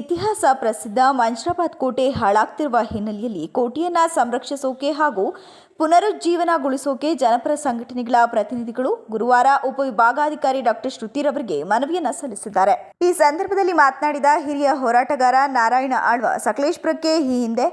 ಇತಿಹಾಸ ಪ್ರಸಿದ್ಧ ಮಂಜ್ರಾಬಾದ್ ಕೋಟೆ ಹಾಳಾಗ್ತಿರುವ ಹಿನ್ನೆಲೆಯಲ್ಲಿ ಕೋಟೆಯನ್ನ ಸಂರಕ್ಷಿಸೋಕೆ ಹಾಗೂ ಪುನರುಜ್ಜೀವನಗೊಳಿಸೋಕೆ ಜನಪರ ಸಂಘಟನೆಗಳ ಪ್ರತಿನಿಧಿಗಳು ಗುರುವಾರ ಉಪವಿಭಾಗಾಧಿಕಾರಿ ಡಾಕ್ಟರ್ ಶ್ರುತಿರವರಿಗೆ ಮನವಿಯನ್ನ ಸಲ್ಲಿಸಿದ್ದಾರೆ. ಈ ಸಂದರ್ಭದಲ್ಲಿ ಮಾತನಾಡಿದ ಹಿರಿಯ ಹೋರಾಟಗಾರ ನಾರಾಯಣ ಆಳ್ವ, ಸಕಲೇಶ್ಪುರಕ್ಕೆ ಈ ಹಿಂದೆ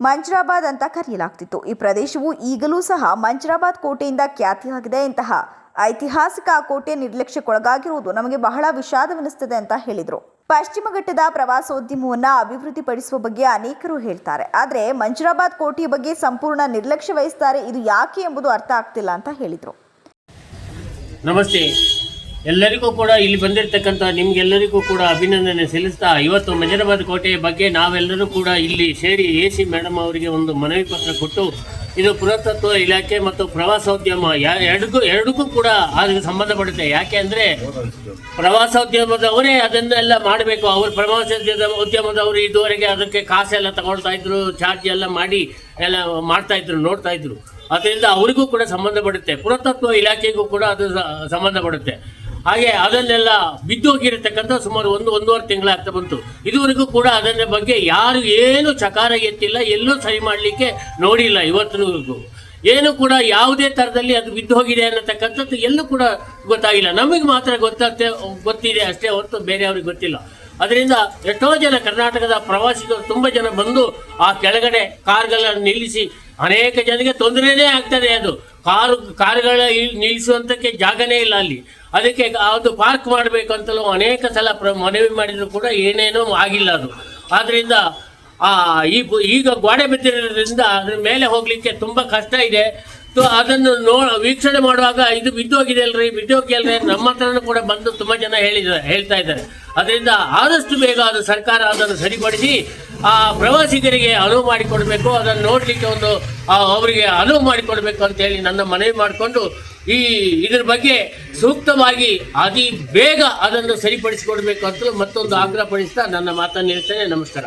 ಮಂಜ್ರಾಬಾದ್ ಅಂತ ಕರೆಯಲಾಗ್ತಿತ್ತು. ಈ ಪ್ರದೇಶವು ಈಗಲೂ ಸಹ ಮಂಜ್ರಾಬಾದ್ ಕೋಟೆಯಿಂದ ಖ್ಯಾತಿಯಾಗಿದೆ, ಇಂತಹ ಐತಿಹಾಸಿಕ ಕೋಟೆ ನಿರ್ಲಕ್ಷ್ಯಕ್ಕೊಳಗಾಗಿರುವುದು ನಮಗೆ ಬಹಳ ವಿಷಾದವೆನಿಸ್ತದೆ ಅಂತ ಹೇಳಿದರು. ಪಶ್ಚಿಮ ಘಟ್ಟದ ಪ್ರವಾಸೋದ್ಯಮವನ್ನು ಅಭಿವೃದ್ಧಿಪಡಿಸುವ ಬಗ್ಗೆ ಅನೇಕರು ಹೇಳ್ತಾರೆ. ಆದರೆ ಮಂಜುರಾಬಾದ್ ಕೋಟೆಯ ಬಗ್ಗೆ ಸಂಪೂರ್ಣ ನಿರ್ಲಕ್ಷ್ಯ ವಹಿಸ್ತಾರೆ, ಇದು ಯಾಕೆ ಎಂಬುದು ಅರ್ಥ ಆಗ್ತಿಲ್ಲ ಅಂತ ಹೇಳಿದರು. ನಮಸ್ತೆ. ಎಲ್ಲರಿಗೂ ಕೂಡ ಇಲ್ಲಿ ಬಂದಿರತಕ್ಕಂಥ ನಿಮ್ಗೆಲ್ಲರಿಗೂ ಕೂಡ ಅಭಿನಂದನೆ ಸಲ್ಲಿಸ್ತಾ ಇವತ್ತು ಮಂಜರಾಬಾದ್ ಕೋಟೆಯ ಬಗ್ಗೆ ನಾವೆಲ್ಲರೂ ಕೂಡ ಇಲ್ಲಿ ಸೇರಿ ಎ ಸಿ ಮೇಡಮ್ ಅವರಿಗೆ ಒಂದು ಮನವಿ ಪತ್ರ ಕೊಟ್ಟು ಇದು ಪುರಾತತ್ವ ಇಲಾಖೆ ಮತ್ತು ಪ್ರವಾಸೋದ್ಯಮ ಎರಡಕ್ಕೂ ಎರಡಕ್ಕೂ ಕೂಡ ಅದಕ್ಕೆ ಸಂಬಂಧಪಡುತ್ತೆ ಯಾಕೆ ಅಂದರೆ ಪ್ರವಾಸೋದ್ಯಮದವರೇ ಅದನ್ನೆಲ್ಲ ಮಾಡಬೇಕು. ಅವರು ಪ್ರವಾಸೋದ್ಯಮ ಉದ್ಯಮದವರು ಇದುವರೆಗೆ ಅದಕ್ಕೆ ಕಾಸೆಲ್ಲ ತಗೊಳ್ತಾ ಇದ್ರು, ಚಾರ್ಜ್ ಎಲ್ಲ ಮಾಡಿ ಎಲ್ಲ ಮಾಡ್ತಾ ಇದ್ರು, ನೋಡ್ತಾ ಇದ್ರು. ಅದರಿಂದ ಅವರಿಗೂ ಕೂಡ ಸಂಬಂಧಪಡುತ್ತೆ ಪುರಾತತ್ವ ಇಲಾಖೆಗೂ ಕೂಡ ಅದು ಸಂಬಂಧಪಡುತ್ತೆ ಹಾಗೆ ಅದನ್ನೆಲ್ಲ ಬಿದ್ದೋಗಿರತಕ್ಕಂಥ ಸುಮಾರು ಒಂದು, ಒಂದೂವರೆ ತಿಂಗಳಾಗ್ತಾ ಬಂತು. ಇದುವರೆಗೂ ಕೂಡ ಅದನ್ನ ಬಗ್ಗೆ ಯಾರು ಏನು ಚಕಾರ ಎತ್ತಿಲ್ಲ, ಎಲ್ಲೂ ಸರಿ ಮಾಡಲಿಕ್ಕೆ ನೋಡಿಲ್ಲ ಇವತ್ತಿನವರೆಗೂ. ಏನು ಕೂಡ ಯಾವುದೇ ಥರದಲ್ಲಿ ಅದು ಬಿದ್ದು ಹೋಗಿದೆ ಅನ್ನತಕ್ಕಂಥದ್ದು ಎಲ್ಲೂ ಕೂಡ ಗೊತ್ತಾಗಿಲ್ಲ. ನಮಗೆ ಮಾತ್ರ ಗೊತ್ತಾಗ್ತೆ, ಗೊತ್ತಿದೆ ಅಷ್ಟೇ ಹೊರತು ಬೇರೆಯವ್ರಿಗೆ ಗೊತ್ತಿಲ್ಲ. ಅದರಿಂದ ಎಷ್ಟೋ ಜನ ಕರ್ನಾಟಕದ ಪ್ರವಾಸಿಗರು ತುಂಬ ಜನ ಬಂದು ಆ ಕೆಳಗಡೆ ಕಾರ್ಗಳನ್ನು ನಿಲ್ಲಿಸಿ ಅನೇಕ ಜನರಿಗೆ ತೊಂದರೆನೇ ಆಗ್ತದೆ ಅದು. ಕಾರು, ಕಾರುಗಳ ನಿಲ್ಲಿಸುವಂತಕ್ಕೆ ಜಾಗನೇ ಇಲ್ಲ ಅಲ್ಲಿ. ಅದಕ್ಕೆ ಅದು ಪಾರ್ಕ್ ಮಾಡಬೇಕು ಅಂತಲೂ ಅನೇಕ ಸಲ ಪ್ರ, ಮನವಿ ಮಾಡಿದರೂ ಕೂಡ ಏನೇನೋ ಆಗಿಲ್ಲ ಅದು. ಆದ್ದರಿಂದ ಆ ಈಗ ಗೋಡೆ ಬಿದ್ದಿರೋದ್ರಿಂದ ಅದ್ರ ಮೇಲೆ ಹೋಗಲಿಕ್ಕೆ ತುಂಬ ಕಷ್ಟ ಇದೆ. ಅದನ್ನು ನೋ ವೀಕ್ಷಣೆ ಮಾಡುವಾಗ ಇದು ಬಿದ್ದೋಗಿದೆ ಅಲ್ರಿ ಬಿದ್ದೋಗಿ ಅಲ್ರಿ ನಮ್ಮ ಹತ್ರನೂ ಕೂಡ ಬಂದು ತುಂಬಾ ಜನ ಹೇಳಿದ, ಹೇಳ್ತಾ ಇದ್ದಾರೆ. ಅದರಿಂದ ಆದಷ್ಟು ಬೇಗ ಅದು ಸರ್ಕಾರ ಅದನ್ನು ಸರಿಪಡಿಸಿ, ಆ ಪ್ರವಾಸಿಗರಿಗೆ ಅನುವು ಮಾಡಿಕೊಡ್ಬೇಕು. ಅದನ್ನು ನೋಡ್ಲಿಕ್ಕೆ ಒಂದು ಅವರಿಗೆ ಅನುವು ಮಾಡಿಕೊಡ್ಬೇಕು ಅಂತ ಹೇಳಿ ನನ್ನ ಮನವಿ ಮಾಡಿಕೊಂಡು ಈ ಇದ್ರ ಬಗ್ಗೆ ಸೂಕ್ತವಾಗಿ ಅತಿ ಬೇಗ ಅದನ್ನು ಸರಿಪಡಿಸಿಕೊಡ್ಬೇಕು ಅಂತ ಮತ್ತೊಂದು ಆಗ್ರಹ ಪಡಿಸ್ತಾ ನನ್ನ ಮಾತನ್ನು ಹೇಳ್ತೇನೆ ನಮಸ್ಕಾರ.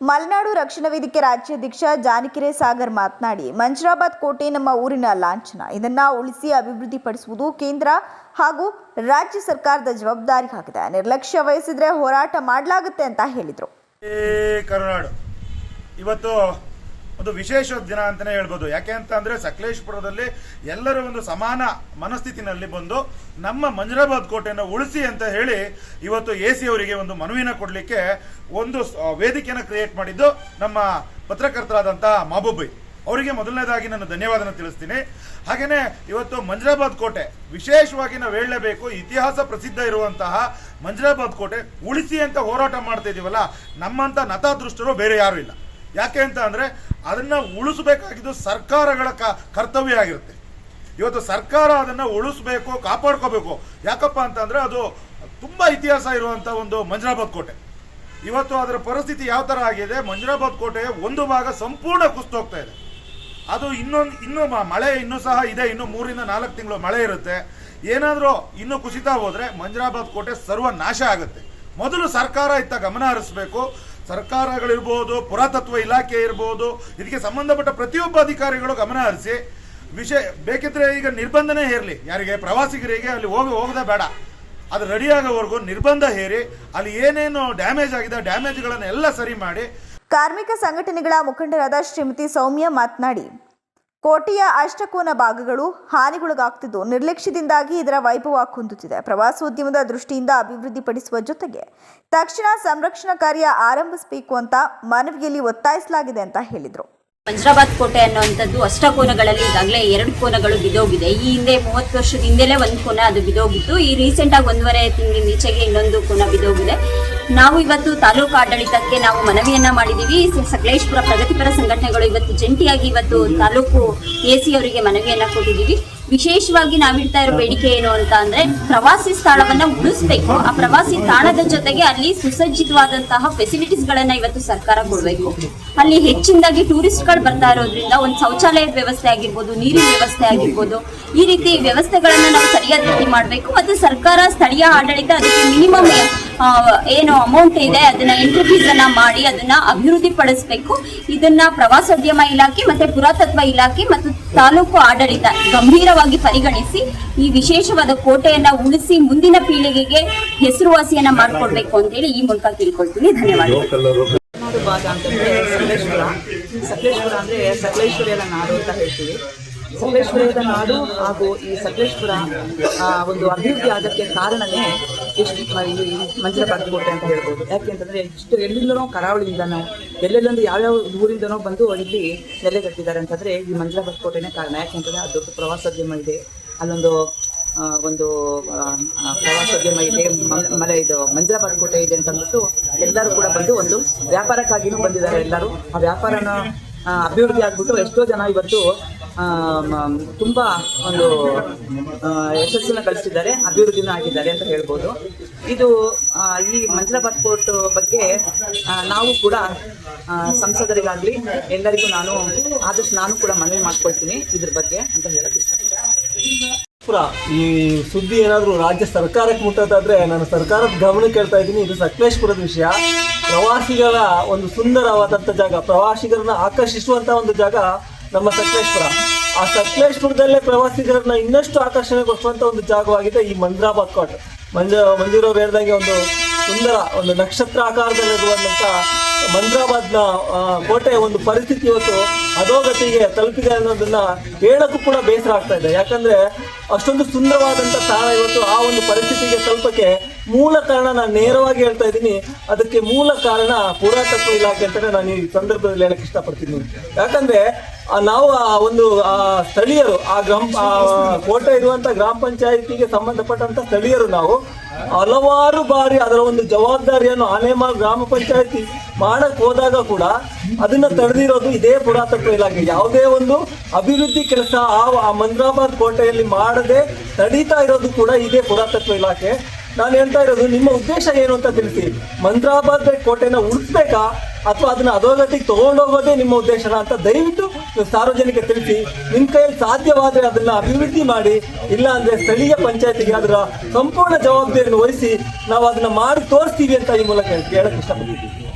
ಮಲೆನಾಡು ರಕ್ಷಣಾ ವೇದಿಕೆ ರಾಜ್ಯಾಧ್ಯಕ್ಷ ಜಾನಕಿರೆ ಸಾಗರ್ ಮಾತನಾಡಿ ಮಂಜರಾಬಾದ್ ಕೋಟೆ ನಮ್ಮ ಊರಿನ ಲಾಂಛನ. ಇದನ್ನ ಉಳಿಸಿ ಅಭಿವೃದ್ಧಿಪಡಿಸುವುದು ಕೇಂದ್ರ ಹಾಗೂ ರಾಜ್ಯ ಸರ್ಕಾರದ ಜವಾಬ್ದಾರಿ ಆಗಿದೆ. ನಿರ್ಲಕ್ಷ್ಯ ವಹಿಸಿದ್ರೆ ಹೋರಾಟ ಮಾಡಲಾಗುತ್ತೆ ಅಂತ ಹೇಳಿದರು. ಇವತ್ತು ಒಂದು ವಿಶೇಷ ದಿನ ಅಂತಾನೆ ಹೇಳ್ಬೋದು. ಯಾಕೆ ಅಂತ ಅಂದ್ರೆ ಸಕಲೇಶ್ಪುರದಲ್ಲಿ ಎಲ್ಲರೂ ಒಂದು ಸಮಾನ ಮನಸ್ಥಿತಿನಲ್ಲಿ ಬಂದು ನಮ್ಮ ಮಂಜರಾಬಾದ್ ಕೋಟೆಯನ್ನು ಉಳಿಸಿ ಅಂತ ಹೇಳಿ ಇವತ್ತು ಎ ಸಿ ಅವರಿಗೆ ಒಂದು ಮನವಿನ ಕೊಡಲಿಕ್ಕೆ ಒಂದು ವೇದಿಕೆಯನ್ನು ಕ್ರಿಯೇಟ್ ಮಾಡಿದ್ದು ನಮ್ಮ ಪತ್ರಕರ್ತರಾದಂಥ ಮಾಬುಬೈ ಅವರಿಗೆ ಮೊದಲನೇದಾಗಿ ನಾನು ಧನ್ಯವಾದ ತಿಳಿಸ್ತೀನಿ. ಹಾಗೆಯೇ ಇವತ್ತು ಮಂಜರಾಬಾದ್ ಕೋಟೆ, ವಿಶೇಷವಾಗಿ ನಾವು ಹೇಳಲೇಬೇಕು, ಇತಿಹಾಸ ಪ್ರಸಿದ್ಧ ಇರುವಂತಹ ಮಂಜರಾಬಾದ್ ಕೋಟೆ ಉಳಿಸಿ ಅಂತ ಹೋರಾಟ ಮಾಡ್ತಾ ಇದೀವಲ್ಲ, ನಮ್ಮಂತ ನತಾದೃಷ್ಟರು ಬೇರೆ ಯಾರು ಇಲ್ಲ. ಯಾಕೆ ಅಂತ ಅಂದರೆ ಅದನ್ನ ಉಳಿಸಬೇಕಾಗಿದ್ದು ಸರ್ಕಾರಗಳ ಕರ್ತವ್ಯ ಆಗಿರುತ್ತೆ. ಇವತ್ತು ಸರ್ಕಾರ ಅದನ್ನ ಉಳಿಸ್ಬೇಕು, ಕಾಪಾಡ್ಕೋಬೇಕು. ಯಾಕಪ್ಪ ಅಂತಂದರೆ ಅದು ತುಂಬಾ ಇತಿಹಾಸ ಇರುವಂತ ಒಂದು ಮಂಜರಾಬಾದ್ ಕೋಟೆ. ಇವತ್ತು ಅದರ ಪರಿಸ್ಥಿತಿ ಯಾವ ಥರ ಆಗಿದೆ? ಮಂಜರಾಬಾದ್ ಕೋಟೆಯ ಒಂದು ಭಾಗ ಸಂಪೂರ್ಣ ಕುಸ್ತೋಗ್ತಾ ಇದೆ. ಅದು ಇನ್ನೊಂದು, ಇನ್ನೂ ಮಳೆ ಇನ್ನೂ ಸಹ ಇದೆ. ಇನ್ನು ಮೂರಿಂದ ನಾಲ್ಕು ತಿಂಗಳು ಮಳೆ ಇರುತ್ತೆ. ಏನಾದರೂ ಇನ್ನು ಕುಸಿತಾ ಹೋದರೆ ಮಂಜರಾಬಾದ್ ಕೋಟೆ ಸರ್ವ ನಾಶ ಆಗುತ್ತೆ. ಮೊದಲು ಸರ್ಕಾರ ಇತ್ತ ಗಮನ ಹರಿಸಬೇಕು. ಸರ್ಕಾರಗಳಿರ್ಬೋದು, ಪುರಾತತ್ವ ಇಲಾಖೆ ಇರ್ಬೋದು, ಇದಕ್ಕೆ ಸಂಬಂಧಪಟ್ಟ ಪ್ರತಿಯೊಬ್ಬ ಅಧಿಕಾರಿಗಳು ಗಮನ ಹರಿಸಿ ವಿಷಯ ಬೇಕಿದ್ರೆ ಈಗ ನಿರ್ಬಂಧನೇ ಹೇರಲಿ. ಯಾರಿಗೆ? ಪ್ರವಾಸಿಗರಿಗೆ ಅಲ್ಲಿ ಹೋಗಿ, ಹೋಗದೆ ಬೇಡ. ಅದು ರೆಡಿ ಆಗೋವರೆಗೂ ನಿರ್ಬಂಧ ಹೇರಿ, ಅಲ್ಲಿ ಏನೇನು ಡ್ಯಾಮೇಜ್ ಆಗಿದೆ, ಡ್ಯಾಮೇಜ್ಗಳನ್ನೆಲ್ಲ ಸರಿ ಮಾಡಿ. ಕಾರ್ಮಿಕ ಸಂಘಟನೆಗಳ ಮುಖಂಡರಾದ ಶ್ರೀಮತಿ ಸೌಮ್ಯ ಮಾತನಾಡಿ ಕೋಟೆಯ ಅಷ್ಟಕೋನ ಭಾಗಗಳು ಹಾನಿಗೊಳಗಾಗ್ತಿದ್ದು. ನಿರ್ಲಕ್ಷ್ಯದಿಂದಾಗಿ ಇದರ ವೈಭವ ಕುಂದುತ್ತಿದೆ. ಪ್ರವಾಸೋದ್ಯಮದ ದೃಷ್ಟಿಯಿಂದ ಅಭಿವೃದ್ಧಿಪಡಿಸುವ ಜೊತೆಗೆ ತಕ್ಷಣ ಸಂರಕ್ಷಣಾ ಕಾರ್ಯ ಆರಂಭಿಸಬೇಕು ಅಂತ ಮನವಿಯಲ್ಲಿ ಒತ್ತಾಯಿಸಲಾಗಿದೆ ಅಂತ ಹೇಳಿದರು. ವಜ್ರಾಬಾದ್ ಕೋಟೆ ಅನ್ನುವಂಥದ್ದು ಅಷ್ಟಕೋನಗಳಲ್ಲಿ ಈಗಾಗಲೇ ಎರಡು ಕೋನಗಳು ಬಿದೋಗಿದೆ ಈ ಹಿಂದೆ ಮೂವತ್ತು ವರ್ಷದ ಹಿಂದೆಲೇ ಒಂದು ಕೋನ ಅದು ಬಿದೋಗಿತ್ತು ಈ ರೀಸೆಂಟಾಗಿ ಒಂದೂವರೆ ತಿಂಗಳ ಈಚೆಗೆ ಇನ್ನೊಂದು ಕೋನ ಬಿದ್ದೋಗಿದೆ. ನಾವು ಇವತ್ತು ತಾಲೂಕು ಆಡಳಿತಕ್ಕೆ ನಾವು ಮನವಿಯನ್ನ ಮಾಡಿದೀವಿ. ಸಕಲೇಶ್ಪುರ ಪ್ರಗತಿಪರ ಸಂಘಟನೆಗಳು ಇವತ್ತು ಜಂಟಿಯಾಗಿ ಇವತ್ತು ತಾಲೂಕು ಎ ಸಿ ಅವರಿಗೆ ಮನವಿಯನ್ನ ಕೊಟ್ಟಿದ್ದೀವಿ ವಿಶೇಷವಾಗಿ ನಾವಿಡ್ತಾ ಇರೋ ಬೇಡಿಕೆ ಏನು ಅಂತ ಅಂದ್ರೆ ಪ್ರವಾಸಿ ಸ್ಥಳವನ್ನ ಉಳಿಸ್ಬೇಕು. ಆ ಪ್ರವಾಸಿ ತಾಣದ ಜೊತೆಗೆ ಅಲ್ಲಿ ಸುಸಜ್ಜಿತವಾದಂತಹ ಫೆಸಿಲಿಟೀಸ್ ಗಳನ್ನ ಇವತ್ತು ಸರ್ಕಾರ ಕೊಡಬೇಕು. ಅಲ್ಲಿ ಹೆಚ್ಚಿನದಾಗಿ ಟೂರಿಸ್ಟ್ಗಳು ಬರ್ತಾ ಇರೋದ್ರಿಂದ ಒಂದು ಶೌಚಾಲಯದ ವ್ಯವಸ್ಥೆ ಆಗಿರ್ಬೋದು, ನೀರಿನ ವ್ಯವಸ್ಥೆ ಆಗಿರ್ಬೋದು, ಈ ರೀತಿ ವ್ಯವಸ್ಥೆಗಳನ್ನ ನಾವು ಸರಿಯಾದ ರೀತಿ ಮಾಡಬೇಕು. ಮತ್ತು ಸರ್ಕಾರ ಸ್ಥಳೀಯ ಆಡಳಿತ ಅದಕ್ಕೆ ಮಿನಿಮಮ್ ಏನು ಅಮೌಂಟ್ ಇದೆ, ಅದನ್ನ ಎಂಟ್ರಿ ಅನ್ನ ಮಾಡಿ ಅದನ್ನ ಅಭಿವೃದ್ಧಿ ಪಡಿಸಬೇಕು ಇದನ್ನ ಪ್ರವಾಸೋದ್ಯಮ ಇಲಾಖೆ ಮತ್ತೆ ಪುರಾತತ್ವ ಇಲಾಖೆ ಮತ್ತು ತಾಲೂಕು ಆಡಳಿತ ಗಂಭೀರವಾಗಿ ಪರಿಗಣಿಸಿ ಈ ವಿಶೇಷವಾದ ಕೋಟೆಯನ್ನ ಉಳಿಸಿ ಮುಂದಿನ ಪೀಳಿಗೆಗೆ ಹೆಸರುವಾಸಿಯನ್ನ ಮಾಡ್ಕೊಡ್ಬೇಕು ಅಂತೇಳಿ ಈ ಮೂಲಕ ತಿಳ್ಕೊಳ್ತೀನಿ. ಧನ್ಯವಾದ ಸಕಲೇಶ್ವರ ಅಂದ್ರೆ ಸಕಲೇಶ್ವರಿಯರ ನಾಡು ಅಂತ ಹೇಳ್ತೀವಿ. ಸಕಲೇಶ್ವರದ ನಾಡು ಹಾಗೂ ಈ ಸಕಲೇಶ್ವರ ಒಂದು ಅಭಿವೃದ್ಧಿ ಆಗಕ್ಕೆ ಕಾರಣನೇ ಈ ಮಂಜುಳ ಕೋಟೆ ಅಂತ ಹೇಳ್ಬೋದು. ಯಾಕೆ ಅಂತಂದರೆ ಇಷ್ಟು ಎಲ್ಲಿಂದನೋ ಕರಾವಳಿಯಿಂದನೋ, ಎಲ್ಲೆಲ್ಲೊಂದು ಯಾವ್ಯಾವ ಊರಿಂದನೋ ಬಂದು ಇಲ್ಲಿ ನೆಲೆಗಟ್ಟಿದ್ದಾರೆ ಅಂತಂದ್ರೆ ಈ ಮಂಜುಳ ಕೋಟೆನೇ ಕಾರಣ. ಯಾಕೆಂತಂದ್ರೆ ಅದು ದೊಡ್ಡ ಪ್ರವಾಸೋದ್ಯಮ ಇದೆ. ಅಲ್ಲೊಂದು ಒಂದು ಪ್ರವಾಸೋದ್ಯಮ ಇದೆ. ಮಲೆ ಇದು ಮಂಜರಾಬಾದ್ ಕೋಟೆ ಇದೆ ಅಂತ ಅಂದ್ಬಿಟ್ಟು ಎಲ್ಲರೂ ಕೂಡ ಬಂದು ಒಂದು ವ್ಯಾಪಾರಕ್ಕಾಗಿನೂ ಬಂದಿದ್ದಾರೆ ಎಲ್ಲರೂ. ಆ ವ್ಯಾಪಾರನ ಅಭಿವೃದ್ಧಿ ಆಗ್ಬಿಟ್ಟು ಎಷ್ಟೋ ಜನ ಇವತ್ತು ತುಂಬಾ ಒಂದು ಯಶಸ್ಸನ್ನು ಗಳಿಸಿದ್ದಾರೆ, ಅಭಿವೃದ್ಧಿನೂ ಆಗಿದ್ದಾರೆ ಅಂತ ಹೇಳ್ಬೋದು. ಇದು ಈ ಮಂಜರಾಬಾದ್ ಕೋರ್ಟ್ ಬಗ್ಗೆ ನಾವು ಕೂಡ ಸಂಸದರಿಗಾಗಲಿ ಎಲ್ಲರಿಗೂ ನಾನು ಆದಷ್ಟು ನಾನು ಕೂಡ ಮನವಿ ಮಾಡ್ಕೊಳ್ತೀನಿ ಇದ್ರ ಬಗ್ಗೆ ಅಂತ ಹೇಳಕ್ ಇಷ್ಟ ಪುರ, ಈ ಸುದ್ದಿ ಏನಾದರೂ ರಾಜ್ಯ ಸರ್ಕಾರಕ್ಕೆ ಮುಟ್ಟೋದಾದ್ರೆ ನಾನು ಸರ್ಕಾರದ ಗಮನಕ್ಕೆ ಕೇಳ್ತಾ ಇದ್ದೀನಿ, ಇದು ಸಕಲೇಶ್ಪುರದ ವಿಷಯ. ಪ್ರವಾಸಿಗರ ಒಂದು ಸುಂದರವಾದಂಥ ಜಾಗ, ಪ್ರವಾಸಿಗರನ್ನ ಆಕರ್ಷಿಸುವಂಥ ಒಂದು ಜಾಗ ನಮ್ಮ ಸಕಲೇಶ್ಪುರ. ಆ ಸಕಲೇಶ್ಪುರದಲ್ಲೇ ಪ್ರವಾಸಿಗರನ್ನ ಇನ್ನಷ್ಟು ಆಕರ್ಷಣೆಗೊಳಿಸುವಂಥ ಒಂದು ಜಾಗವಾಗಿದೆ ಈ ಮಂದ್ರಾಬಾದ್ ಕೋಟ್. ಮಂಜ ಮಂಜೂರವ್ರು ಒಂದು ಸುಂದರ ಒಂದು ನಕ್ಷತ್ರ ಆಕಾರದಲ್ಲಿರುವಂಥ ಮಂದ್ರಾಬಾದ್ನ ಕೋಟೆಯ ಒಂದು ಪರಿಸ್ಥಿತಿ ಇವತ್ತು ಅಧೋಗತಿಗೆ ತಲುಪಿದೆ ಅನ್ನೋದನ್ನ ಹೇಳಕ್ಕೂ ಕೂಡ ಬೇಸರ ಆಗ್ತಾ ಇದೆ. ಯಾಕಂದ್ರೆ ಅಷ್ಟೊಂದು ಸುಂದರವಾದಂಥ ತಾಣ ಇವತ್ತು ಆ ಒಂದು ಪರಿಸ್ಥಿತಿಗೆ ತಲುಪಕ್ಕೆ ಮೂಲ ಕಾರಣ ನಾನು ನೇರವಾಗಿ ಹೇಳ್ತಾ ಇದ್ದೀನಿ. ಅದಕ್ಕೆ ಮೂಲ ಕಾರಣ ಪುರಾತತ್ವ ಇಲಾಖೆ ಅಂತಾನೆ ನಾನು ಈ ಸಂದರ್ಭದಲ್ಲಿ ಹೇಳಕ್ ಇಷ್ಟಪಡ್ತೀನಿ. ಯಾಕಂದ್ರೆ ನಾವು ಆ ಒಂದು ಸ್ಥಳೀಯರು, ಆ ಗ್ರಾಮ ಕೋಟೆ ಇರುವಂತ ಗ್ರಾಮ ಪಂಚಾಯಿತಿಗೆ ಸಂಬಂಧಪಟ್ಟಂತ ಸ್ಥಳೀಯರು ನಾವು, ಹಲವಾರು ಬಾರಿ ಅದರ ಒಂದು ಜವಾಬ್ದಾರಿಯನ್ನು ಆನೆಮಾಲ್ ಗ್ರಾಮ ಪಂಚಾಯಿತಿ ಮಾಡಕ್ ಹೋದಾಗ ಕೂಡ ಅದನ್ನ ತಡೆದಿರೋದು ಇದೇ ಪುರಾತತ್ವ ಇಲಾಖೆ. ಯಾವುದೇ ಒಂದು ಅಭಿವೃದ್ಧಿ ಕೆಲಸ ಆ ಆ ಮಂದ್ರಾಬಾದ್ ಕೋಟೆಯಲ್ಲಿ ಮಾಡದೆ ತಡೀತಾ ಇರೋದು ಕೂಡ ಇದೇ ಪುರಾತತ್ವ ಇಲಾಖೆ. ನಾನು ಹೇಳ್ತಾ ಇರೋದು, ನಿಮ್ಮ ಉದ್ದೇಶ ಏನು ಅಂತ ತಿಳಿಸಿ. ಮಂತ್ರಾಬಾದ್ ಕೋಟೆನ ಉಳಿಸ್ಬೇಕಾ? ಅಥವಾ ಅದನ್ನ ಅಧೋಗತಿಗೆ ತಗೊಂಡೋಗೋದೇ ನಿಮ್ಮ ಉದ್ದೇಶನ ಅಂತ ದಯವಿಟ್ಟು ಸಾರ್ವಜನಿಕ ತಿಳಿಸಿ. ನಿಮ್ಮ ಕೈಯಲ್ಲಿ ಸಾಧ್ಯವಾದ್ರೆ ಅದನ್ನ ಅಭಿವೃದ್ಧಿ ಮಾಡಿ, ಇಲ್ಲ ಅಂದ್ರೆ ಸ್ಥಳೀಯ ಪಂಚಾಯತಿಗೆ ಅದರ ಸಂಪೂರ್ಣ ಜವಾಬ್ದಾರಿಯನ್ನು ವಹಿಸಿ, ನಾವು ಅದನ್ನ ಮಾಡಿ ತೋರಿಸ್ತೀವಿ ಅಂತ ಈ ಮೂಲಕ ಹೇಳಕ್ ಇಷ್ಟಪಡ್ತೀವಿ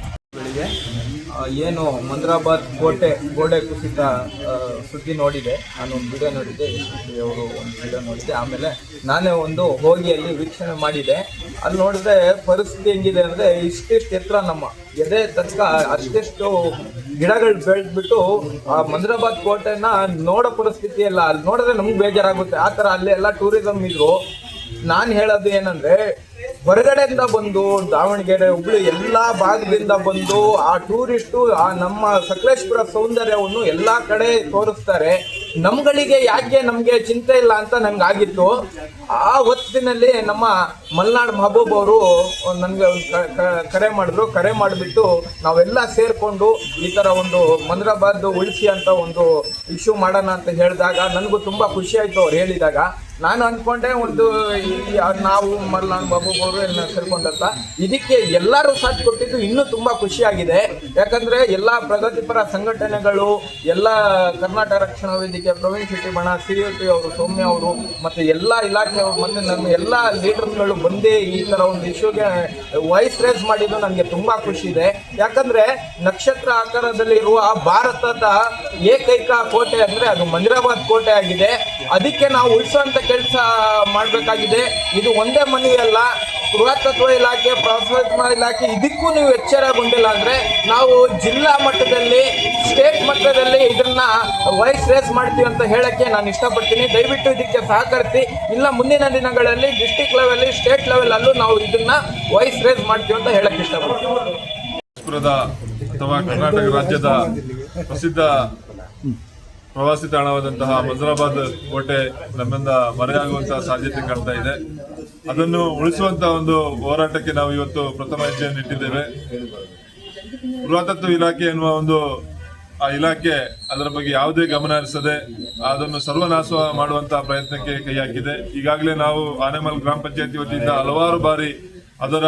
ಏನು ಮಂದ್ರಾಬಾದ್ ಕೋಟೆ ಗೋಡೆ ಕುಸಿತ ಸುದ್ದಿ ನೋಡಿದೆ. ನಾನು ಒಂದು ವಿಡಿಯೋ ನೋಡಿದ್ದೆ ಅವರು ಒಂದು ವಿಡಿಯೋ ನೋಡಿದ್ದೆ. ಆಮೇಲೆ ನಾನೇ ಒಂದು ಹೋಗಿ ಅಲ್ಲಿ ವೀಕ್ಷಣೆ ಮಾಡಿದೆ. ಅಲ್ಲಿ ನೋಡಿದ್ರೆ ಪರಿಸ್ಥಿತಿ ಹೆಂಗಿದೆ ಅಂದರೆ ಇಷ್ಟಿಷ್ಟು ಎತ್ತರ ನಮ್ಮ. ಎದೆ ತನಕ ಅಷ್ಟೆಷ್ಟು ಗಿಡಗಳು ಬೆಳೆದ್ಬಿಟ್ಟು, ಆ ಮಂದ್ರಾಬಾದ್ ಕೋಟೆನ ನೋಡೋ ಪರಿಸ್ಥಿತಿ ಎಲ್ಲ ಅಲ್ಲಿ ನೋಡಿದ್ರೆ ನಮ್ಗೆ ಬೇಜಾರಾಗುತ್ತೆ. ಆ ಥರ ಅಲ್ಲಿ ಎಲ್ಲ ಟೂರಿಸಮ್ ಇದ್ರು. ನಾನು ಹೇಳೋದು ಏನಂದ್ರೆ ಹೊರಗಡೆಯಿಂದ ಬಂದು ದಾವಣಗೆರೆ, ಹುಬ್ಳಿ ಎಲ್ಲ ಭಾಗದಿಂದ ಬಂದು ಆ ಟೂರಿಸ್ಟು ಆ ನಮ್ಮ ಸಕಲೇಶ್ಪುರ ಸೌಂದರ್ಯವನ್ನು ಎಲ್ಲ ಕಡೆ ತೋರಿಸ್ತಾರೆ. ನಮ್ಗಳಿಗೆ ಯಾಕೆ ನಮ್ಗೆ ಚಿಂತೆ ಇಲ್ಲ ಅಂತ ನಂಗೆ ಆಗಿತ್ತು ಆ ಹೊತ್ತಿನಲ್ಲಿ ನಮ್ಮ ಮಲ್ನಾಡ್ ಮಹಬೂಬ್ ಅವರು ನನಗೆ ಕರೆ ಮಾಡಿದ್ರು. ಕರೆ ಮಾಡಿಬಿಟ್ಟು ನಾವೆಲ್ಲ ಸೇರ್ಕೊಂಡು ಈ ತರ ಒಂದು ಮಂದ್ರಾಬಾದ್ ಉಳಿಸಿ ಅಂತ ಒಂದು ಇಶ್ಯೂ ಮಾಡೋಣ ಅಂತ ಹೇಳಿದಾಗ ನನಗೂ ತುಂಬಾ ಖುಷಿ ಆಯ್ತು ಅವ್ರು ಹೇಳಿದಾಗ. ನಾನು ಅಂದ್ಕೊಂಡೆ ಒಂದು ನಾವು, ಮಲ್ನಾಡ್ ಬಾಬು ಅವರು ಎಲ್ಲ ಸೇರ್ಕೊಂಡಂತ ಇದಕ್ಕೆ ಎಲ್ಲರೂ ಸಾಥ್ ಕೊಟ್ಟಿದ್ದು ಇನ್ನೂ ತುಂಬಾ ಖುಷಿಯಾಗಿದೆ. ಯಾಕಂದ್ರೆ ಎಲ್ಲ ಪ್ರಗತಿಪರ ಸಂಘಟನೆಗಳು, ಎಲ್ಲ ಕರ್ನಾಟಕ ರಕ್ಷಣಾ ವೇದಿಕೆ, ಪ್ರವೀಣ್ ಶೆಟ್ಟಿ ಬಣ ಸಿ ಅವರು, ಸೌಮ್ಯ ಅವರು, ಮತ್ತೆ ಎಲ್ಲ ಇಲಾಖೆಯವರು, ಮತ್ತೆ ನನ್ನ ಎಲ್ಲ ಲೀಡರ್ಸ್ಗಳು ಬಂದೇ ಈ ತರ ಒಂದು ಇಶ್ಯೂಗೆ ವಾಯ್ಸ್ ರೇಸ್ ಮಾಡಿದ್ದು ನನಗೆ ತುಂಬಾ ಖುಷಿ ಇದೆ. ಯಾಕಂದ್ರೆ ನಕ್ಷತ್ರ ಆಕಾರದಲ್ಲಿರುವ ಭಾರತದ ಏಕೈಕ ಕೋಟೆ ಅಂದ್ರೆ ಅದು ಮಂದಿರಾಬಾದ್ ಕೋಟೆ ಆಗಿದೆ. ಅದಕ್ಕೆ ನಾವು ಉಳಿಸುವಂತ ಕೆಲಸ ಮಾಡಬೇಕಾಗಿದೆ. ಇದು ಒಂದೇ ಮನೆಯಲ್ಲ, ಪುರಾತತ್ವ ಇಲಾಖೆ, ಪ್ರವಾಸೋದ್ಯಮ ಇಲಾಖೆ, ಇದಕ್ಕೂ ನೀವು ಎಚ್ಚರಗೊಂಡಿಲ್ಲ ಅಂದ್ರೆ ನಾವು ಜಿಲ್ಲಾ ಮಟ್ಟದಲ್ಲಿ ಸ್ಟೇಟ್ ಮಟ್ಟದಲ್ಲಿ ಇದನ್ನ ವಾಯ್ಸ್ ರೇಸ್ ಮಾಡ್ತೀವಿ ಅಂತ ಹೇಳಕ್ಕೆ ನಾನು ಇಷ್ಟಪಡ್ತೀನಿ. ದಯವಿಟ್ಟು ಇದಕ್ಕೆ ಸಹಕರಿಸಿ. ಇಲ್ಲ ಮುಂದಿನ ದಿನಗಳಲ್ಲಿ ಡಿಸ್ಟಿಕ್ ಲೆವೆಲ್ ಸ್ಟೇಟ್ ಲೆವೆಲ್ ಅಲ್ಲೂ ನಾವು ಇದನ್ನ ವಾಯ್ಸ್ ರೇಸ್ ಮಾಡ್ತೀವಿ ಅಂತ ಹೇಳಕ್ಕೆ ಇಷ್ಟಪಡ್ತೀನಿ. ಅಥವಾ ಕರ್ನಾಟಕ ರಾಜ್ಯದ ಪ್ರಸಿದ್ಧ ಪ್ರವಾಸಿ ತಾಣವಾದಂತಹ ಮಜರಾಬಾದ್ ಕೋಟೆ ನಮ್ಮಿಂದ ಮರೆಯಾಗುವಂತಹ ಸಾಧ್ಯತೆ ಕಾಣ್ತಾ ಇದೆ. ಅದನ್ನು ಉಳಿಸುವಂತಹ ಒಂದು ಹೋರಾಟಕ್ಕೆ ನಾವು ಇವತ್ತು ಪ್ರಥಮ ಹೆಜ್ಜೆಯನ್ನು ಇಟ್ಟಿದ್ದೇವೆ. ಪುರಾತತ್ವ ಇಲಾಖೆ ಎನ್ನುವ ಒಂದು ಆ ಇಲಾಖೆ ಅದರ ಬಗ್ಗೆ ಯಾವುದೇ ಗಮನ ಹರಿಸದೆ ಅದನ್ನು ಸರ್ವನಾಶ ಮಾಡುವಂತಹ ಪ್ರಯತ್ನಕ್ಕೆ ಕೈ ಹಾಕಿದೆ. ಈಗಾಗಲೇ ನಾವು ಆನೆಮಲ್ ಗ್ರಾಮ ಪಂಚಾಯತಿ ವತಿಯಿಂದ ಹಲವಾರು ಬಾರಿ ಅದರ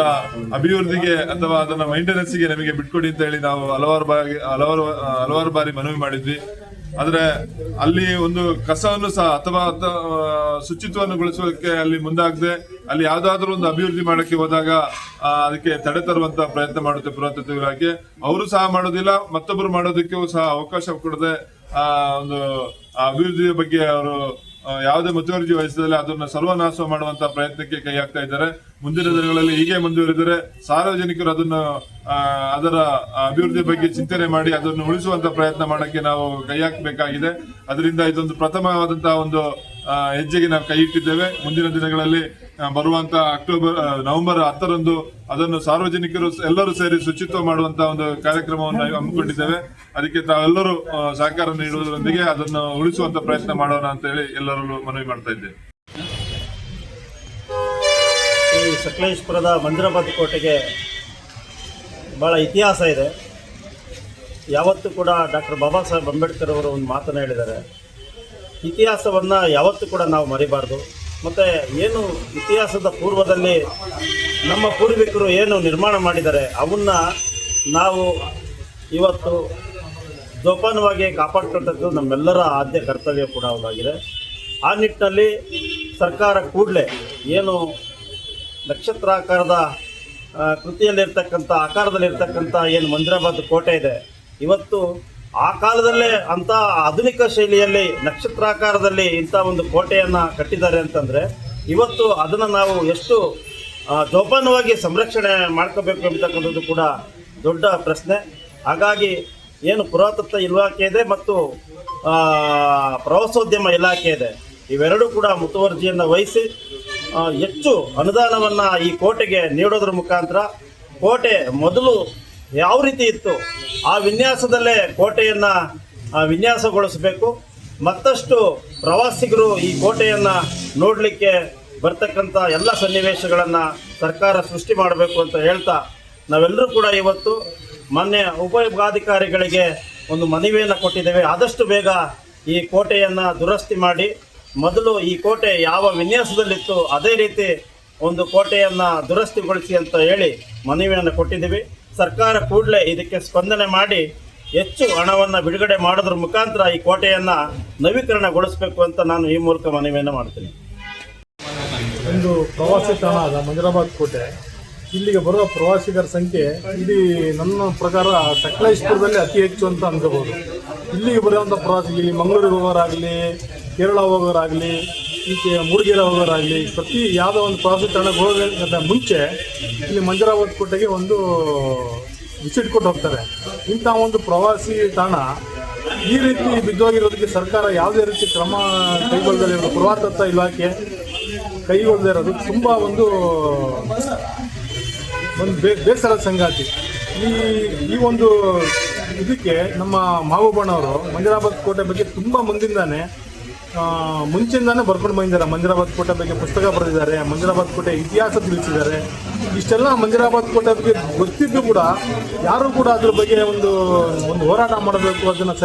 ಅಭಿವೃದ್ಧಿಗೆ ಅಥವಾ ಅದರ ಮೈಂಟೆನೆನ್ಸ್ಗೆ ನಮಗೆ ಬಿಟ್ಕೊಡಿ ಅಂತ ಹೇಳಿ ನಾವು ಹಲವಾರು ಬಾರಿ, ಹಲವಾರು ಹಲವಾರು ಬಾರಿ ಮನವಿ ಮಾಡಿದ್ವಿ. ಆದ್ರೆ ಅಲ್ಲಿ ಒಂದು ಕಸವನ್ನು ಸಹ ಅಥವಾ ಅಥ- ಶುಚಿತ್ವವನ್ನು ಗೊಳಿಸೋದಕ್ಕೆ ಅಲ್ಲಿ ಮುಂದಾಗದೆ, ಅಲ್ಲಿ ಯಾವುದಾದ್ರೂ ಒಂದು ಅಭಿವೃದ್ಧಿ ಮಾಡೋಕ್ಕೆ ಹೋದಾಗ ಅದಕ್ಕೆ ತಡೆ ತರುವಂತ ಪ್ರಯತ್ನ ಮಾಡುತ್ತೆ ಪುರಾತತ್ವ ಇಲಾಖೆ ಅವರು ಸಹ ಮಾಡೋದಿಲ್ಲ, ಮತ್ತೊಬ್ಬರು ಮಾಡೋದಕ್ಕೂ ಸಹ ಅವಕಾಶ ಕೊಡದೆ ಒಂದು ಅಭಿವೃದ್ಧಿಯ ಬಗ್ಗೆ ಅವರು ಯಾವುದೇ ಮುತುವರ್ಜಿ ವಹಿಸದಲ್ಲಿ ಅದನ್ನು ಸರ್ವನಾಶ ಮಾಡುವಂತ ಪ್ರಯತ್ನಕ್ಕೆ ಕೈ ಹಾಕ್ತಾ ಇದ್ದಾರೆ. ಮುಂದಿನ ದಿನಗಳಲ್ಲಿ ಹೀಗೆ ಮುಂದುವರಿದರೆ ಸಾರ್ವಜನಿಕರು ಅದನ್ನು ಅದರ ಅಭಿವೃದ್ಧಿ ಬಗ್ಗೆ ಚಿಂತನೆ ಮಾಡಿ ಅದನ್ನು ಉಳಿಸುವಂತ ಪ್ರಯತ್ನ ಮಾಡಕ್ಕೆ ನಾವು ಕೈ ಹಾಕಬೇಕಾಗಿದೆ. ಅದರಿಂದ ಇದೊಂದು ಪ್ರಥಮವಾದಂತಹ ಒಂದು ಹೆಜ್ಜೆಗೆ ನಾವು ಕೈ ಇಟ್ಟಿದ್ದೇವೆ. ಮುಂದಿನ ದಿನಗಳಲ್ಲಿ ಬರುವಂತ ಅಕ್ಟೋಬರ್ ನವೆಂಬರ್ ಹತ್ತರಂದು ಅದನ್ನು ಸಾರ್ವಜನಿಕರು ಎಲ್ಲರೂ ಸೇರಿ ಶುಚಿತ್ವ ಮಾಡುವಂತ ಒಂದು ಕಾರ್ಯಕ್ರಮವನ್ನು ಹಮ್ಮಿಕೊಂಡಿದ್ದೇವೆ. ಅದಕ್ಕೆ ತಾವೆಲ್ಲರೂ ಸಹಕಾರ ನೀಡುವುದರೊಂದಿಗೆ ಅದನ್ನು ಉಳಿಸುವಂತ ಪ್ರಯತ್ನ ಮಾಡೋಣ ಅಂತ ಹೇಳಿ ಎಲ್ಲರಲ್ಲೂ ಮನವಿ ಮಾಡ್ತಾ ಇದ್ದೇವೆ ಈ ಸಕಲೇಶ್ಪುರದ ಮಂದಿರಾಬಾದ್ ಕೋಟೆಗೆ ಬಹಳ ಇತಿಹಾಸ ಇದೆ. ಯಾವತ್ತೂ ಕೂಡ ಡಾಕ್ಟರ್ ಬಾಬಾ ಸಾಹೇಬ್ ಅಂಬೇಡ್ಕರ್ ಅವರು ಒಂದು ಮಾತನ್ನು ಹೇಳಿದ್ದಾರೆ. ಇತಿಹಾಸವನ್ನು ಯಾವತ್ತೂ ಕೂಡ ನಾವು ಮರಿಬಾರ್ದು. ಮತ್ತು ಏನು ಇತಿಹಾಸದ ಪೂರ್ವದಲ್ಲಿ ನಮ್ಮ ಪೂರ್ವಿಕರು ಏನು ನಿರ್ಮಾಣ ಮಾಡಿದ್ದಾರೆ ಅವನ್ನ ನಾವು ಇವತ್ತು ಜೋಪಾನವಾಗಿ ಕಾಪಾಡ್ಕೊಂಡದ್ದು ನಮ್ಮೆಲ್ಲರ ಆದ್ಯ ಕರ್ತವ್ಯ ಕೂಡ ಹೌದಾಗಿದೆ ಆ ನಿಟ್ಟಿನಲ್ಲಿ ಸರ್ಕಾರ ಕೂಡಲೇ ಏನು ನಕ್ಷತ್ರಾಕಾರದ ಕೃತಿಯಲ್ಲಿರ್ತಕ್ಕಂಥ, ಆಕಾರದಲ್ಲಿರ್ತಕ್ಕಂಥ ಏನು ಮಂಜರಾಬಾದ್ ಕೋಟೆ ಇದೆ, ಇವತ್ತು ಆ ಕಾಲದಲ್ಲೇ ಅಂತ ಆಧುನಿಕ ಶೈಲಿಯಲ್ಲಿ ನಕ್ಷತ್ರಾಕಾರದಲ್ಲಿ ಇಂಥ ಒಂದು ಕೋಟೆಯನ್ನು ಕಟ್ಟಿದ್ದಾರೆ ಅಂತಂದರೆ, ಇವತ್ತು ಅದನ್ನು ನಾವು ಎಷ್ಟು ಜೋಪಾನವಾಗಿ ಸಂರಕ್ಷಣೆ ಮಾಡ್ಕೋಬೇಕು ಅಂತಕ್ಕಂಥದ್ದು ಕೂಡ ದೊಡ್ಡ ಪ್ರಶ್ನೆ. ಹಾಗಾಗಿ ಏನು ಪುರಾತತ್ವ ಇಲಾಖೆ ಇದೆ ಮತ್ತು ಪ್ರವಾಸೋದ್ಯಮ ಇಲಾಖೆ ಇದೆ. ಇವೆರಡೂ ಕೂಡ ಮುತುವರ್ಜಿಯನ್ನು ವಹಿಸಿ ಹೆಚ್ಚು ಅನುದಾನವನ್ನು ಈ ಕೋಟೆಗೆ ನೀಡೋದ್ರ ಮುಖಾಂತರ ಕೋಟೆ ಮೊದಲು ಯಾವ ರೀತಿ ಇತ್ತು? ಆ ವಿನ್ಯಾಸದಲ್ಲೇ ಕೋಟೆಯನ್ನು ವಿನ್ಯಾಸಗೊಳಿಸಬೇಕು. ಮತ್ತಷ್ಟು ಪ್ರವಾಸಿಗರು ಈ ಕೋಟೆಯನ್ನು ನೋಡಲಿಕ್ಕೆ ಬರ್ತಕ್ಕಂಥ ಎಲ್ಲ ಸನ್ನಿವೇಶಗಳನ್ನು ಸರ್ಕಾರ ಸೃಷ್ಟಿ ಮಾಡಬೇಕು ಅಂತ ಹೇಳ್ತಾ ನಾವೆಲ್ಲರೂ ಕೂಡ ಇವತ್ತು ಮೊನ್ನೆ ಉಪವಿಭಾಗಾಧಿಕಾರಿಗಳಿಗೆ ಒಂದು ಮನವಿಯನ್ನು ಕೊಟ್ಟಿದ್ದೇವೆ. ಆದಷ್ಟು ಬೇಗ ಈ ಕೋಟೆಯನ್ನು ದುರಸ್ತಿ ಮಾಡಿ, ಮೊದಲು ಈ ಕೋಟೆ ಯಾವ ವಿನ್ಯಾಸದಲ್ಲಿತ್ತು ಅದೇ ರೀತಿ ಒಂದು ಕೋಟೆಯನ್ನು ದುರಸ್ತಿಗೊಳಿಸಿ ಅಂತ ಹೇಳಿ ಮನವಿಯನ್ನು ಕೊಟ್ಟಿದ್ದೀವಿ. ಸರ್ಕಾರ ಕೂಡಲೇ ಇದಕ್ಕೆ ಸ್ಪಂದನೆ ಮಾಡಿ ಹೆಚ್ಚು ಹಣವನ್ನು ಬಿಡುಗಡೆ ಮಾಡೋದ್ರ ಮುಖಾಂತರ ಈ ಕೋಟೆಯನ್ನು ನವೀಕರಣಗೊಳಿಸಬೇಕು ಅಂತ ನಾನು ಈ ಮೂಲಕ ಮನವಿಯನ್ನು ಮಾಡ್ತೀನಿ. ಒಂದು ಪ್ರವಾಸಿ ತಾಣ ಅದ ಮಂಜರಾಬಾದ್ ಕೋಟೆ. ಇಲ್ಲಿಗೆ ಬರುವ ಪ್ರವಾಸಿಗರ ಸಂಖ್ಯೆ ಇಡೀ ನನ್ನ ಪ್ರಕಾರ ಸಕಲೇಶ್ಪುರದಲ್ಲಿ ಅತಿ ಹೆಚ್ಚು ಅಂತ ಅನ್ಕೋಬಹುದು. ಇಲ್ಲಿಗೆ ಬರುವಂಥ ಪ್ರವಾಸಿಗರು ಇಲ್ಲಿ ಮಂಗಳೂರಿಗೆ ಹೋಗೋರಾಗಲಿ, ಕೇರಳ ಹೋಗೋರಾಗಲಿ ಈಚೆ ಮೂಡಿಗೆರೆ ಹೋಗೋರಾಗಲಿ ಪ್ರತಿ ಯಾವುದೋ ಒಂದು ಪ್ರವಾಸಿ ತಾಣಕ್ಕೆ ಹೋಗೋದಕ್ಕಿಂತ ಮುಂಚೆ ಇಲ್ಲಿ ಮಂಜರಾವತ್ ಕೋಟೆಗೆ ಒಂದು ವಿಸಿಟ್ ಕೊಟ್ಟು ಹೋಗ್ತಾರೆ. ಇಂಥ ಒಂದು ಪ್ರವಾಸಿ ತಾಣ ಈ ರೀತಿ ಬಿದ್ದೋಗಿರೋದಕ್ಕೆ ಸರ್ಕಾರ ಯಾವುದೇ ರೀತಿ ಕ್ರಮ ಕೈಗೊಳ್ಳದಿರೋ ಪುರಾತತ್ವ ಇಲಾಖೆ ಕೈಗೊಳ್ಳದೇ ಇರೋದು ತುಂಬ ಒಂದು ಒಂದು ಬೇ ಬೇಸರದ ಸಂಗಾತಿ. ಈ ಈ ಒಂದು ಇದಕ್ಕೆ ನಮ್ಮ ಮಹಬೂಬಣ್ಣವರು ಮಂಜರಾಬಾದ್ ಕೋಟೆ ಬಗ್ಗೆ ತುಂಬ ಮುಂದಿಂದಾನೆ ಮುಂಚೆಯಿಂದಾನೇ ಬರ್ಕೊಂಡು ಬಂದಿದ್ದಾರೆ. ಮಂಜರಾಬಾದ್ ಕೋಟೆ ಬಗ್ಗೆ ಪುಸ್ತಕ ಬರೆದಿದ್ದಾರೆ. ಮಂಜರಾಬಾದ್ ಕೋಟೆ ಇತಿಹಾಸ ತಿಳಿಸಿದ್ದಾರೆ. ಇಷ್ಟೆಲ್ಲ ಮಂಜರಾಬಾದ್ ಕೋಟೆ ಬಗ್ಗೆ ಗೊತ್ತಿದ್ದು ಕೂಡ ಯಾರು ಕೂಡ ಅದ್ರ ಬಗ್ಗೆ ಒಂದು ಒಂದು ಹೋರಾಟ ಮಾಡಬೇಕು, ಅದನ್ನು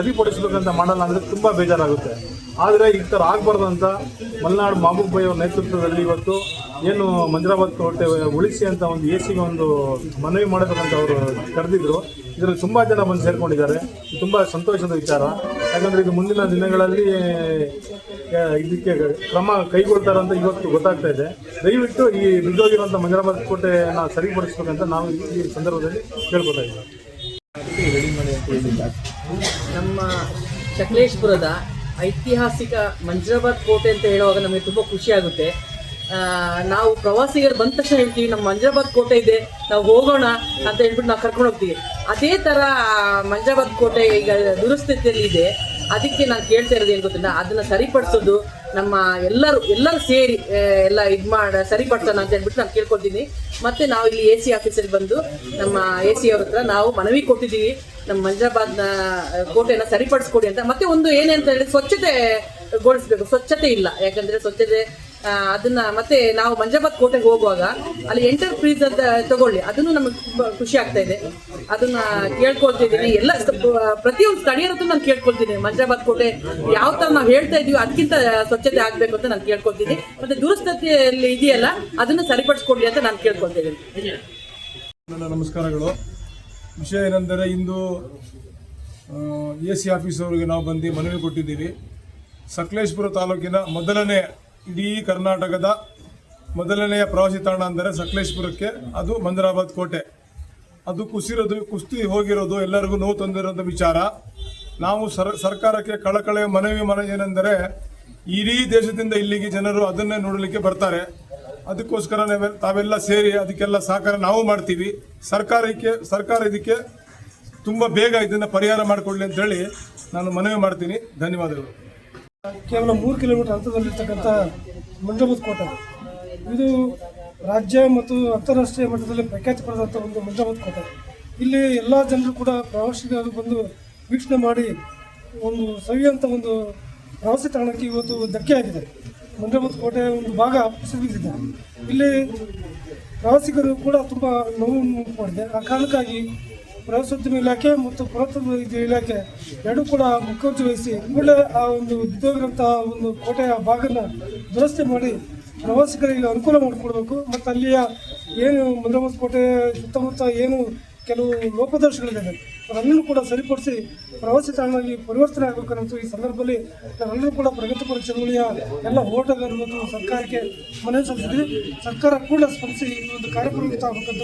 ಅಂತ ಮಾಡಲ್ಲ ಅಂದರೆ ತುಂಬ ಬೇಜಾರಾಗುತ್ತೆ. ಆದರೆ ಈ ಥರ ಆಗಬಾರ್ದು ಅಂತ ಮಲೆನಾಡು ಮಹಬೂಬ್ ಬೈ ಅವ್ರ ನೇತೃತ್ವದಲ್ಲಿ ಇವತ್ತು ಏನು ಮಂಜರಾಬಾದ್ ಕೋಟೆ ಉಳಿಸಿ ಅಂತ ಒಂದು ಎ ಸಿಗೆ ಒಂದು ಮನವಿ ಮಾಡಬೇಕಂತ ಅವರು ಕರೆದಿದ್ರು. ಇದರಲ್ಲಿ ತುಂಬ ಜನ ಬಂದು ಸೇರ್ಕೊಂಡಿದ್ದಾರೆ. ತುಂಬ ಸಂತೋಷದ ವಿಚಾರ. ಯಾಕಂದರೆ ಇದು ಮುಂದಿನ ದಿನಗಳಲ್ಲಿ ಇದಕ್ಕೆ ಕ್ರಮ ಕೈಗೊಳ್ತಾರೆ ಅಂತ ಇವತ್ತು ಗೊತ್ತಾಗ್ತಾ ಇದೆ. ದಯವಿಟ್ಟು ಈ ಬಿದ್ದೋಗಿರುವಂಥ ಮಂಜರಾಬಾದ್ ಕೋಟೆಯನ್ನು ಸರಿಪಡಿಸ್ಬೇಕಂತ ನಾವು ಈ ಸಂದರ್ಭದಲ್ಲಿ ಕೇಳ್ಕೊತಾ ಇದ್ದೀವಿ. ನಮ್ಮ ಸಕಲೇಶ್ಪುರದ ಐತಿಹಾಸಿಕ ಮಂಜರಾಬಾದ್ ಕೋಟೆ ಅಂತ ಹೇಳುವಾಗ ನಮಗೆ ತುಂಬ ಖುಷಿ ಆಗುತ್ತೆ. ನಾವು ಪ್ರವಾಸಿಗರು ಬಂದ ತಕ್ಷಣ ಹೇಳ್ತೀವಿ ನಮ್ಮ ಮಂಜಾಬಾದ್ ಕೋಟೆ ಇದೆ, ನಾವು ಹೋಗೋಣ ಅಂತ ಹೇಳ್ಬಿಟ್ಟು ನಾವು ಕರ್ಕೊಂಡು ಹೋಗ್ತೀವಿ. ಅದೇ ಥರ ಮಂಜಾಬಾದ್ ಕೋಟೆ ಈಗ ದುರಸ್ಥಿತಿಯಲ್ಲಿ ಇದೆ. ಅದಕ್ಕೆ ನಾನು ಕೇಳ್ತಾ ಇರೋದು ಏನು ಗೊತ್ತಿಲ್ಲ ಅದನ್ನು ಸರಿಪಡಿಸೋದು ನಮ್ಮ ಎಲ್ಲರೂ ಎಲ್ಲರೂ ಸೇರಿ ಎಲ್ಲ ಇದು ಮಾಡ, ಸರಿಪಡಿಸೋಣ ಅಂತ ಹೇಳ್ಬಿಟ್ಟು ನಾನು ಕೇಳ್ಕೊಳ್ತೀನಿ. ಮತ್ತೆ ನಾವು ಇಲ್ಲಿ ಎ ಸಿ ಆಫೀಸಲ್ಲಿ ಬಂದು, ನಮ್ಮ ಎ ಸಿ ಅವ್ರ ಹತ್ರ ನಾವು ಮನವಿ ಕೊಟ್ಟಿದ್ದೀವಿ. ನಮ್ಮ ಮಂಜಾಬಾದ್ನ ಕೋಟೆನ ಸರಿಪಡಿಸ್ಕೊಡಿ ಅಂತ. ಮತ್ತೆ ಒಂದು ಏನೇ ಅಂತ ಹೇಳಿ ಸ್ವಚ್ಛತೆ ಗೊಳಿಸ್ಬೇಕು. ಸ್ವಚ್ಛತೆ ಇಲ್ಲ. ಯಾಕಂದ್ರೆ ಸ್ವಚ್ಛತೆ ಅದನ್ನ ಮತ್ತೆ ನಾವು ಮಂಜಾಬಾದ್ ಕೋಟೆಗೆ ಹೋಗುವಾಗ ಅಲ್ಲಿ ಎಂಟರ್ ಪ್ರೀಸ್ ಅಂತ ತಗೊಳ್ಳಿ. ಅದನ್ನು ನಮಗೆ ತುಂಬಾ ಖುಷಿ ಆಗ್ತಾ ಇದೆ. ಅದನ್ನ ಕೇಳ್ಕೊಳ್ತಿದ್ದೀನಿ. ಎಲ್ಲ ಪ್ರತಿಯೊಂದು ಸ್ಥಳೀಯರ ಹತ್ರ ನಾನು ಕೇಳ್ಕೊಳ್ತೀನಿ. ಮಂಜಾಬಾದ್ ಕೋಟೆ ಯಾವ ತರ ನಾವು ಹೇಳ್ತಾ ಇದೀವಿ ಅದಕ್ಕಿಂತ ಸ್ವಚ್ಛತೆ ಆಗ್ಬೇಕು ಅಂತ ನಾನು ಕೇಳ್ಕೊಳ್ತೀನಿ. ಮತ್ತೆ ದುರಸ್ಥಿತಿಯಲ್ಲಿ ಇದೆಯಲ್ಲ, ಅದನ್ನ ಸರಿಪಡಿಸ್ಕೊಡ್ಲಿ ಅಂತ ನಾನು ಕೇಳ್ಕೊಳ್ತಿದ್ದೀನಿ. ನಮಸ್ಕಾರಗಳು. ವಿಷಯ ಏನೆಂದರೆ ಇಂದು ಎ ಸಿ ಆಫೀಸ್ ಅವರಿಗೆ ನಾವು ಬಂದು ಮನವಿ ಕೊಟ್ಟಿದ್ದೀವಿ. ಸಕಲೇಶ್ಪುರ ತಾಲೂಕಿನ ಮೊದಲನೇ ಇಡೀ ಕರ್ನಾಟಕದ ಮೊದಲನೆಯ ಪ್ರವಾಸಿ ತಾಣ ಅಂದರೆ ಸಕಲೇಶ್ಪುರಕ್ಕೆ. ಅದು ಮಂಜರಾಬಾದ್ ಕೋಟೆ. ಅದು ಕುಸಿರೋದು, ಕುಸ್ತಿ ಹೋಗಿರೋದು ಎಲ್ಲರಿಗೂ ನೋವು ತಂದಿರೋಂಥ ವಿಚಾರ. ನಾವು ಸರ್, ಸರ್ಕಾರಕ್ಕೆ ಕಳಕಳೆಯ ಮನವಿ ಮನ ಏನೆಂದರೆ ಇಡೀ ದೇಶದಿಂದ ಇಲ್ಲಿಗೆ ಜನರು ಅದನ್ನೇ ನೋಡಲಿಕ್ಕೆ ಬರ್ತಾರೆ. ಅದಕ್ಕೋಸ್ಕರ ತಾವೆಲ್ಲ ಸೇರಿ ಅದಕ್ಕೆಲ್ಲ ಸಹಕಾರ ನಾವು ಮಾಡ್ತೀವಿ. ಸರ್ಕಾರಕ್ಕೆ, ಸರ್ಕಾರ ಇದಕ್ಕೆ ತುಂಬ ಬೇಗ ಇದನ್ನು ಪರಿಹಾರ ಮಾಡಿಕೊಳ್ಳಿ ಅಂತ ಹೇಳಿ ನಾನು ಮನವಿ ಮಾಡ್ತೀನಿ. ಧನ್ಯವಾದಗಳು. ಕೇವಲ ಮೂರು ಕಿಲೋಮೀಟರ್ ಅಂತರದಲ್ಲಿರ್ತಕ್ಕಂಥ ಮಂಜಬೂತ್ ಕೋಟೆ. ಇದು ರಾಜ್ಯ ಮತ್ತು ಅಂತಾರಾಷ್ಟ್ರೀಯ ಮಟ್ಟದಲ್ಲಿ ಪ್ರಖ್ಯಾತಿ ಪಡೆದಂಥ ಒಂದು ಮಂಜಬೂತ್ ಕೋಟೆ. ಇಲ್ಲಿ ಎಲ್ಲ ಜನರು ಕೂಡ ಪ್ರವಾಸಿಗರು ಬಂದು ವೀಕ್ಷಣೆ ಮಾಡಿ ಒಂದು ಸವಿಯಂಥ ಒಂದು ಪ್ರವಾಸಿ ತಾಣಕ್ಕೆ ಇವತ್ತು ಧಕ್ಕೆ ಆಗಿದೆ. ಮಂಜಬೂತ್ ಕೋಟೆ ಒಂದು ಭಾಗ ಸಿಗುತ್ತಿದೆ ಇಲ್ಲಿ ಪ್ರವಾಸಿಗರು ಕೂಡ ತುಂಬ ನೋವು ಮಾಡಿದೆ. ಆ ಕಾರಣಕ್ಕಾಗಿ ಪ್ರವಾಸೋದ್ಯಮ ಇಲಾಖೆ ಮತ್ತು ಪುರಾತತ್ವ ಇಲಾಖೆ ಎರಡೂ ಕೂಡ ಮುಖರ್ಜಿ ವಹಿಸಿ ಕೂಡಲೇ ಆ ಒಂದು ಬಿದ್ದೋಗಿರೋಂತಹ ಒಂದು ಕೋಟೆಯ ಭಾಗನ ದುರಸ್ತಿ ಮಾಡಿ ಪ್ರವಾಸಿಗರಿಗೆ ಅನುಕೂಲ ಮಾಡಿಕೊಡ್ಬೇಕು. ಮತ್ತು ಅಲ್ಲಿಯ ಏನು ಮಂದ್ರಮಸ್ ಕೋಟೆ ಸುತ್ತಮುತ್ತ ಏನು ಕೆಲವು ಲೋಪದೋಷಗಳಿದ್ದಾವೆ ಅದನ್ನು ಕೂಡ ಸರಿಪಡಿಸಿ ಪ್ರವಾಸಿ ತಾಣವಾಗಿ ಪರಿವರ್ತನೆ ಆಗಬೇಕನ್ನೋದು ಈ ಸಂದರ್ಭದಲ್ಲಿ ನಾವೆಲ್ಲರೂ ಕೂಡ ಪ್ರಗತಿಪರ ಚಳವಳಿಯ ಎಲ್ಲ ಹೋರಾಟಗಾರರು ಸರ್ಕಾರಕ್ಕೆ ಮನವಿ ಸಲ್ಲಿಸಿದ್ವಿ. ಸರ್ಕಾರ ಕೂಡ ಸ್ಪಂದಿಸಿ ಈ ಒಂದು ಕಾರ್ಯಕ್ರಮಕ್ಕೆ ತಾಗಬೇಕಂತ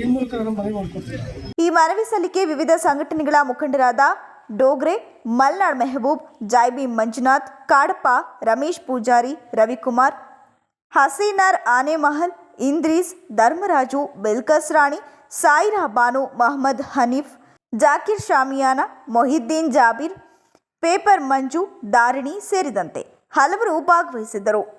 ಈ ಮೂಲಕ ನಾನು ಮನವಿ ಮಾಡಿಕೊಡ್ತೀನಿ. ಈ ಮನವಿ ಸಲ್ಲಿಕೆ ವಿವಿಧ ಸಂಘಟನೆಗಳ ಮುಖಂಡರಾದ ಡೋಗ್ರೆ, ಮಲ್ನಾಡ್ ಮೆಹಬೂಬ್, ಜಾಯ್ಬಿ ಮಂಜುನಾಥ್, ಕಾಡಪ್ಪ, ರಮೇಶ್ ಪೂಜಾರಿ, ರವಿಕುಮಾರ್, ಹಸೀನಾರ್ ಆನೆಮಹಲ್, ಇಂದ್ರೀಸ್, ಧರ್ಮರಾಜು, ಬಿಲ್ಕಸ್ ರಾಣಿ, ಸಾಯಿರಾ ಬಾನು, ಮಹಮ್ಮದ್ ಹನೀಫ್ ಜಾಕಿರ್ ಶಾಮಿಯಾನ ಮೊಹಿದ್ದೀನ್ ಜಾಬೀರ್ ಪೇಪರ್ ಮಂಜು ದಾರಿಣಿ ಸೇರಿದಂತೆ ಹಲವರು ಭಾಗವಹಿಸಿದ್ದರು.